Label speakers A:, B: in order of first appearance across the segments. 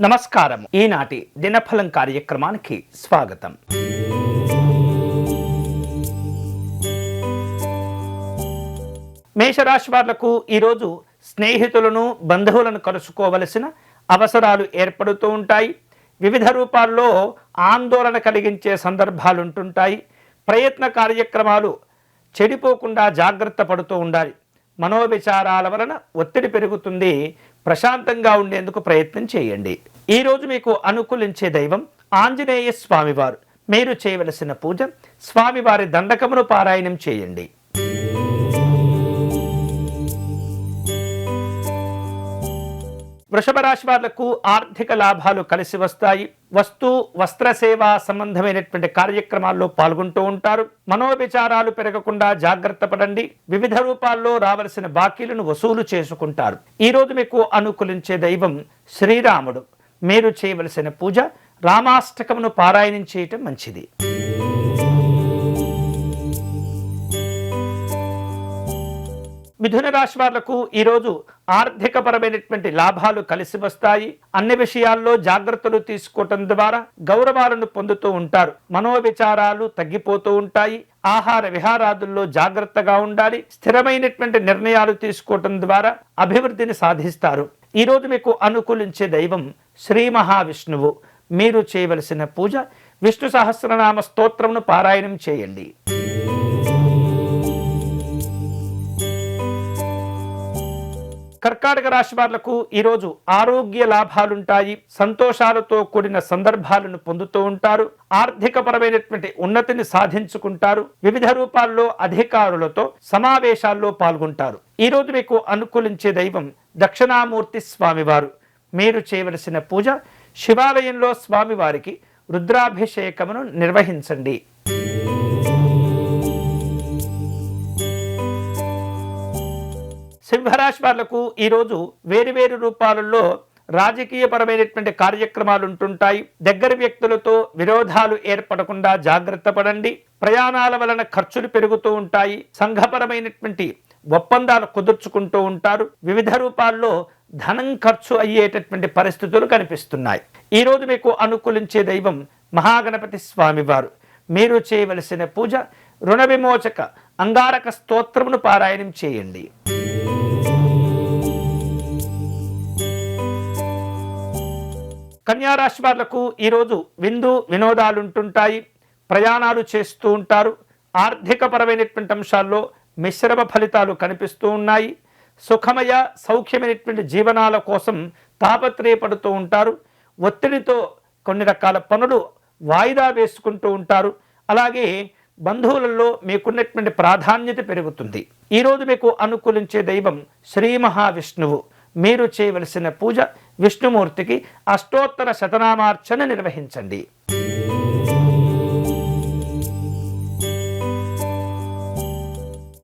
A: నమస్కారం ఈనాటి దినఫలం కార్యక్రమానికి స్వాగతం. మేషరాశి వాళ్ళకు ఈరోజు స్నేహితులను బంధువులను కలుసుకోవలసిన అవసరాలు ఏర్పడుతూ ఉంటాయి. వివిధ రూపాల్లో ఆందోళన కలిగించే సందర్భాలు ఉంటుంటాయి. ప్రయత్న కార్యక్రమాలు చెడిపోకుండా జాగ్రత్త పడుతూ ఉండాలి. మనోవిచారాల వలన ఒత్తిడి పెరుగుతుంది. ప్రశాంతంగా ఉండేందుకు ప్రయత్నం చేయండి. ఈరోజు మీకు అనుకూలించే దైవం ఆంజనేయ స్వామివారు. మీరు చేయవలసిన పూజ స్వామివారి దండకమును పారాయణం చేయండి. వృషభ రాశి వాళ్ళకు ఆర్థిక లాభాలు కలిసి వస్తాయి. వస్తు వస్త్ర సేవా సంబంధమైనటువంటి కార్యక్రమాల్లో పాల్గొంటూ ఉంటారు. మనోవిచారాలు పెరగకుండా జాగ్రత్త పడండి. వివిధ రూపాల్లో రావలసిన బాకీలను వసూలు చేసుకుంటారు. ఈరోజు మీకు అనుకూలించే దైవం శ్రీరాముడు. మీరు చేయవలసిన పూజ రామాష్టకమును పారాయణం చేయటం మంచిది. మిథున రాశి వాళ్ళకు ఈరోజు ఆర్థికపరమైనటువంటి లాభాలు కలిసి వస్తాయి. అన్ని విషయాల్లో జాగ్రత్తలు తీసుకోవటం ద్వారా గౌరవాలను పొందుతూ ఉంటారు. మనోవిచారాలు తగ్గిపోతూ ఉంటాయి. ఆహార విహారాదుల్లో జాగ్రత్తగా ఉండాలి. స్థిరమైనటువంటి నిర్ణయాలు తీసుకోవటం ద్వారా అభివృద్ధిని సాధిస్తారు. ఈరోజు మీకు అనుకూలించే దైవం శ్రీ మహావిష్ణువు. మీరు చేయవలసిన పూజ విష్ణు సహస్రనామ స్తోత్రమును పారాయణం చేయండి. కర్కాటక రాశి వాళ్ళకు ఈరోజు ఆరోగ్య లాభాలుంటాయి సంతోషాలతో కూడిన సందర్భాలను పొందుతూ ఉంటారు ఆర్థిక పరమైనటువంటి ఉన్నతిని సాధించుకుంటారు వివిధ రూపాల్లో అధికారులతో సమావేశాల్లో పాల్గొంటారు. ఈరోజు మీకు అనుకూలించే దైవం దక్షిణామూర్తి స్వామివారు. మీరు చేయవలసిన పూజ శివాలయంలో స్వామివారికి రుద్రాభిషేకమును నిర్వహించండి. సింహరాశి వాళ్ళకు ఈరోజు వేరువేరు రూపాలలో రాజకీయపరమైనటువంటి కార్యక్రమాలు ఉంటుంటాయి. దగ్గర వ్యక్తులతో విరోధాలు ఏర్పడకుండా జాగ్రత్త పడండి. ప్రయాణాల వలన ఖర్చులు పెరుగుతూ ఉంటాయి. సంఘపరమైనటువంటి ఒప్పందాలు కుదుర్చుకుంటూ ఉంటారు. వివిధ రూపాల్లో ధనం ఖర్చు అయ్యేటటువంటి పరిస్థితులు కనిపిస్తున్నాయి. ఈ రోజు మీకు అనుకూలించే దైవం మహాగణపతి స్వామివారు. మీరు చేయవలసిన పూజ రుణ విమోచక అంగారక స్తోత్రమును పారాయణం చేయండి. కన్యారాశి వాళ్ళకు ఈరోజు విందు వినోదాలు ఉంటుంటాయి ప్రయాణాలు చేస్తూ ఉంటారు. ఆర్థికపరమైనటువంటి అంశాల్లో మిశ్రమ ఫలితాలు కనిపిస్తూ ఉన్నాయి. సుఖమయ సౌఖ్యమైనటువంటి జీవనాల కోసం తాపత్రయపడుతూ ఉంటారు. ఒత్తిడితో కొన్ని రకాల పనులు వాయిదా వేసుకుంటూ ఉంటారు. అలాగే బంధువులలో మీకున్నటువంటి ప్రాధాన్యత పెరుగుతుంది. ఈరోజు మీకు అనుకూలించే దైవం శ్రీ మహావిష్ణువు. మీరు చేయవలసిన పూజ విష్ణుమూర్తికి అష్టోత్తర శతనామార్చన నిర్వహించండి.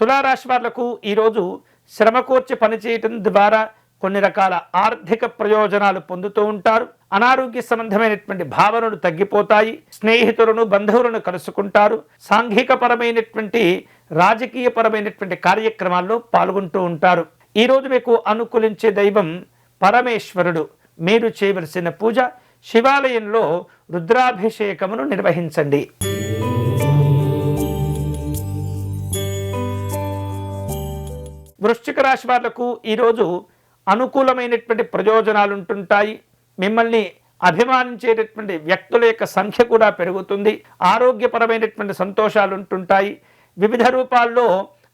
A: తులారాశి వాళ్ళకు ఈరోజు శ్రమకూర్చి పనిచేయటం ద్వారా కొన్ని రకాల ఆర్థిక ప్రయోజనాలు పొందుతూ ఉంటారు. అనారోగ్య సంబంధమైనటువంటి భావనలు తగ్గిపోతాయి. స్నేహితులను బంధువులను కలుసుకుంటారు. సాంఘిక పరమైనటువంటి రాజకీయ పరమైనటువంటి కార్యక్రమాల్లో పాల్గొంటూ ఉంటారు. ఈరోజు మీకు అనుకూలించే దైవం పరమేశ్వరుడు. మీరు చేయవలసిన పూజ శివాలయంలో రుద్రాభిషేకమును నిర్వహించండి. వృశ్చిక రాశి వాళ్ళకు ఈరోజు అనుకూలమైనటువంటి ప్రయోజనాలు ఉంటుంటాయి మిమ్మల్ని అభిమానించేటటువంటి వ్యక్తుల యొక్క సంఖ్య కూడా పెరుగుతుంది. ఆరోగ్యపరమైనటువంటి సంతోషాలు ఉంటుంటాయి వివిధ రూపాల్లో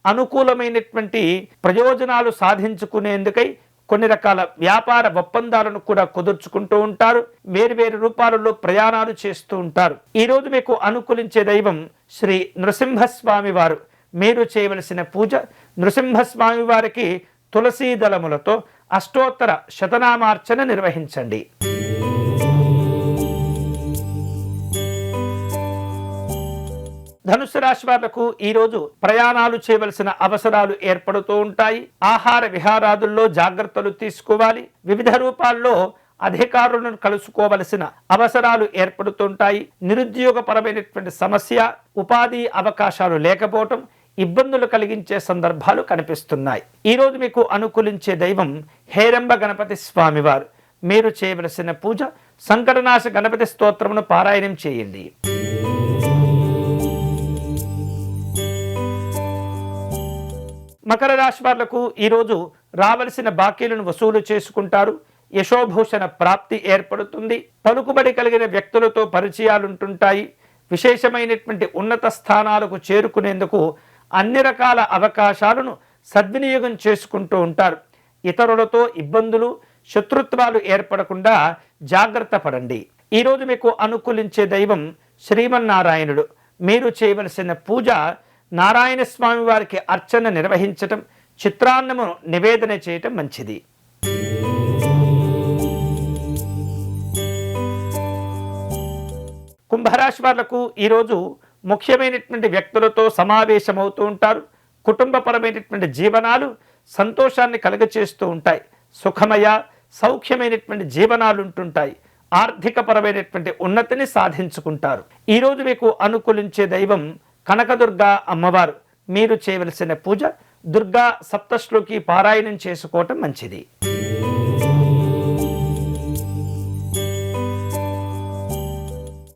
A: అనుకూలమైనటువంటి ప్రయోజనాలు సాధించుకునేందుకై కొన్ని రకాల వ్యాపార ఒప్పందాలను కూడా కుదుర్చుకుంటూ ఉంటారు. వేరువేరు రూపాలలో ప్రయాణాలు చేస్తూ ఉంటారు. ఈరోజు మీకు అనుకూలించే దైవం శ్రీ నృసింహస్వామి వారు. మీరు చేయవలసిన పూజ నృసింహస్వామి వారికి తులసీ దళములతో అష్టోత్తర శతనామార్చన నిర్వహించండి. ధనుసు రాశి వాళ్ళకు ఈరోజు ప్రయాణాలు చేయవలసిన అవసరాలు ఏర్పడుతూ ఉంటాయి. ఆహార విహారాదుల్లో జాగ్రత్తలు తీసుకోవాలి. వివిధ రూపాల్లో అధికారులను కలుసుకోవలసిన అవసరాలు ఏర్పడుతుంటాయి నిరుద్యోగపరమైనటువంటి సమస్య ఉపాధి అవకాశాలు లేకపోవటం ఇబ్బందులు కలిగించే సందర్భాలు కనిపిస్తున్నాయి. ఈరోజు మీకు అనుకూలించే దైవం హేరంబ గణపతి స్వామివారు. మీరు చేయవలసిన పూజ సంకటనాశ గణపతి స్తోత్రమును పారాయణం చేయండి. మకర రాశి వాళ్ళకు ఈరోజు రావలసిన బాకీలను వసూలు చేసుకుంటారు. యశోభూషణ ప్రాప్తి ఏర్పడుతుంది. పలుకుబడి కలిగిన వ్యక్తులతో పరిచయాలుంటుంటాయి. విశేషమైనటువంటి ఉన్నత స్థానాలకు చేరుకునేందుకు అన్ని రకాల అవకాశాలను సద్వినియోగం చేసుకుంటూ ఉంటారు. ఇతరులతో ఇబ్బందులు శత్రుత్వాలు ఏర్పడకుండా జాగ్రత్త పడండి. ఈరోజు మీకు అనుకూలించే దైవం శ్రీమన్నారాయణుడు. మీరు చేయవలసిన పూజ నారాయణ స్వామి వారికి అర్చన నిర్వహించటం చిత్రాన్నము నివేదన చేయటం మంచిది. కుంభరాశి వాళ్ళకు ఈరోజు ముఖ్యమైనటువంటి వ్యక్తులతో సమావేశమవుతూ ఉంటారు. కుటుంబపరమైనటువంటి జీవనాలు సంతోషాన్ని కలుగచేస్తూ ఉంటాయి. సుఖమయ సౌఖ్యమైనటువంటి జీవనాలు ఉంటుంటాయి. ఆర్థికపరమైనటువంటి ఉన్నతిని సాధించుకుంటారు. ఈరోజు మీకు అనుకూలించే దైవం కనకదుర్గ అమ్మవారు మీరు చేయవలసిన పూజ దుర్గా సప్తశ్లోకి పారాయణం చేసుకోవటం మంచిది.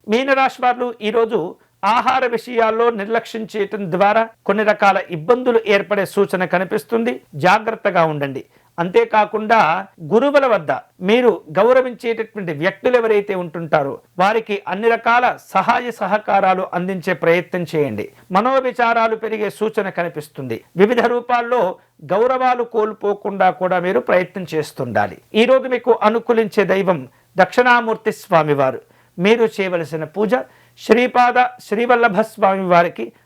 A: మీనరాశి వారు ఈరోజు ఆహార విషయాల్లో నిర్లక్ష్యం చేయటం ద్వారా కొన్ని రకాల ఇబ్బందులు ఏర్పడే సూచన కనిపిస్తుంది. జాగ్రత్తగా ఉండండి. అంతేకాకుండా గురువుల వద్ద మీరు గౌరవించేటటువంటి వ్యక్తులు ఎవరైతే ఉంటుంటారో వారికి అన్ని రకాల సహాయ సహకారాలు అందించే ప్రయత్నం చేయండి. మనోవిచారాలు పెరిగే సూచన కనిపిస్తుంది. వివిధ రూపాల్లో గౌరవాలు కోల్పోకుండా కూడా మీరు ప్రయత్నం చేస్తుండాలి. ఈరోజు మీకు అనుకూలించే దైవం దక్షిణామూర్తి స్వామివారు. మీరు చేయవలసిన పూజ శ్రీపాద శ్రీవల్లభ స్వామి వారికి